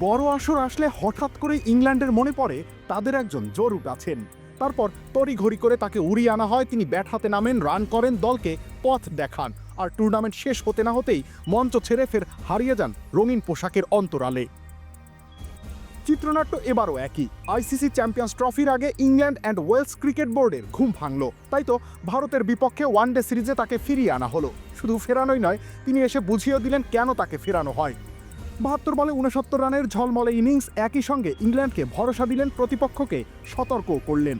বড় আসর আসলে হঠাৎ করে ইংল্যান্ডের মনে পড়ে তাদের একজন জরুট আছেন। তারপর তড়িঘড়ি করে তাকে উড়িয়ে আনা হয়, তিনি ব্যাট হাতে নামেন, রান করেন, দলকে পথ দেখান। আর টুর্নামেন্ট শেষ হতে না হতেই মঞ্চ ছেড়ে ফের হারিয়ে যান রঙিন পোশাকের অন্তরালে। চিত্রনাট্য এবারও একই। আইসিসি চ্যাম্পিয়ন্স ট্রফির আগে ইংল্যান্ড অ্যান্ড ওয়েলস ক্রিকেট বোর্ডের ঘুম ভাঙল। তাই তো ভারতের বিপক্ষে ওয়ানডে সিরিজে তাকে ফিরিয়ে আনা হলো। শুধু ফেরানোই নয়, তিনি এসে বুঝিয়ে দিলেন কেন তাকে ফেরানো হয়। বাহাত্তর বলে উনসত্তর রানের ঝলমলে ইনিংস একই সঙ্গে ইংল্যান্ডকে ভরসা দিলেন প্রতিপক্ষকে সতর্ক করলেন।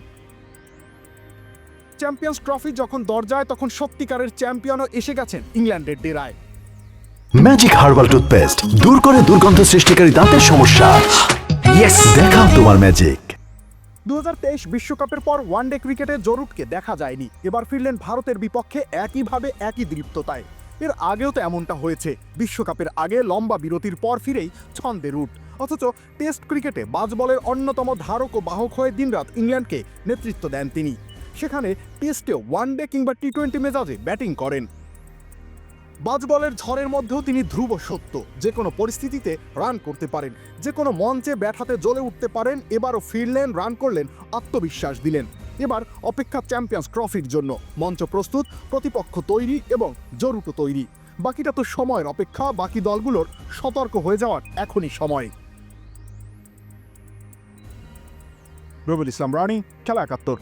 চ্যাম্পিয়ন্স ট্রফি যখন দরজায় তখন সত্যিকারের চ্যাম্পিয়নও এসে গেছেন ইংল্যান্ডের ডেরায়। ম্যাজিক হার্বাল টুথপেস্ট দূর করে দুর্গন্ধ সৃষ্টিকারী দাঁতের সমস্যা। দেখাও তোমার ম্যাজিক দু বিশ্বকাপের পর ওয়ানডে ক্রিকেটে জরুটকে দেখা যায়নি। এবার ফিরলেন ভারতের বিপক্ষে একইভাবে একই দৃপ্ততায়। এর আগেও তো এমনটা হয়েছে। বিশ্বকাপের আগে লম্বা বিরতির পর ফিরেই ছন্দে রুট। অথচ টেস্ট ক্রিকেটে বাজবলের অন্যতম ধারক ও বাহক হয়ে দিনরাত ইংল্যান্ডকে নেতৃত্ব দেন তিনি। সেখানে টেস্টেও ওয়ানডে কিংবা টি টোয়েন্টি মেজাজে ব্যাটিং করেন। বাজবলের ঝড়ের মধ্যেও তিনি ধ্রুব সত্য। যে কোনো পরিস্থিতিতে রান করতে পারেন। যে কোনো মঞ্চে ব্যাট হাতে জ্বলে উঠতে পারেন। এবারও ফিরলেন, রান করলেন, আত্মবিশ্বাস দিলেন। এবার অপেক্ষা চ্যাম্পিয়ন্স ট্রফির জন্য মঞ্চ প্রস্তুত, প্রতিপক্ষ তৈরি এবং জরুটো তৈরি। বাকিটা তো সময়ের অপেক্ষা, বাকি দলগুলোর সতর্ক হয়ে যাওয়ার এখনই সময়। রবিউল ইসলাম রানি, খেলা একাত্তর।